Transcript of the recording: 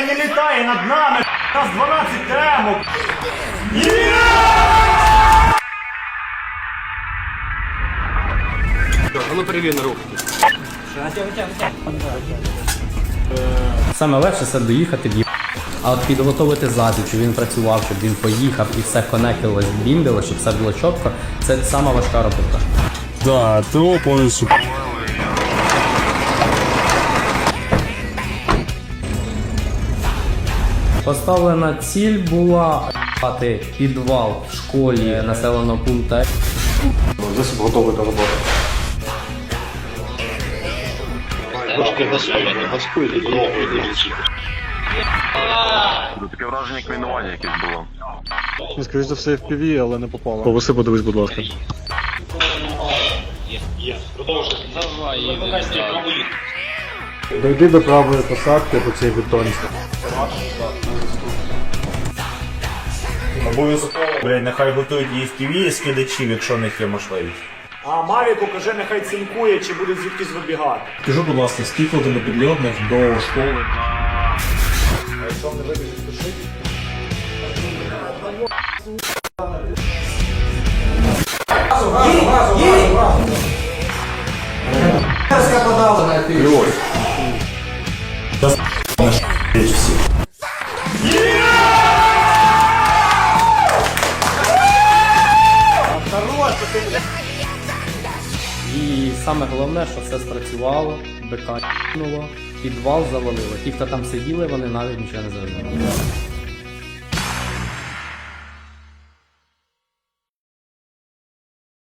не літає над нами, нас 12 темок. Саме легше це доїхати в А от підготовити зазів, щоб він працював, щоб він поїхав і все конектилось, бімбило, щоб все було чітко, це сама важка робота. Да, ТО повністю. Поставлена ціль була мати підвал в школі населеного пункту. Засіб готовий до роботи. Таке враження як мінування якесь було. Скоріше за все FPV, але не попало. Повиси, подивись, будь ласка. Дойди до правої посадки по цій бетонці. Обов'язково. Блядь, нехай готують і FPV, і скидачів, якщо в них є можливість. А Мавіку каже, нехай цинкує, чи буде звідкись вибігати. Скажи, будь ласка, скільки один підльотних до школи? І саме головне, що все спрацювало, бика нуло, підвал завалило. Ті, хто там сиділи, вони навіть нічого не зрозуміли.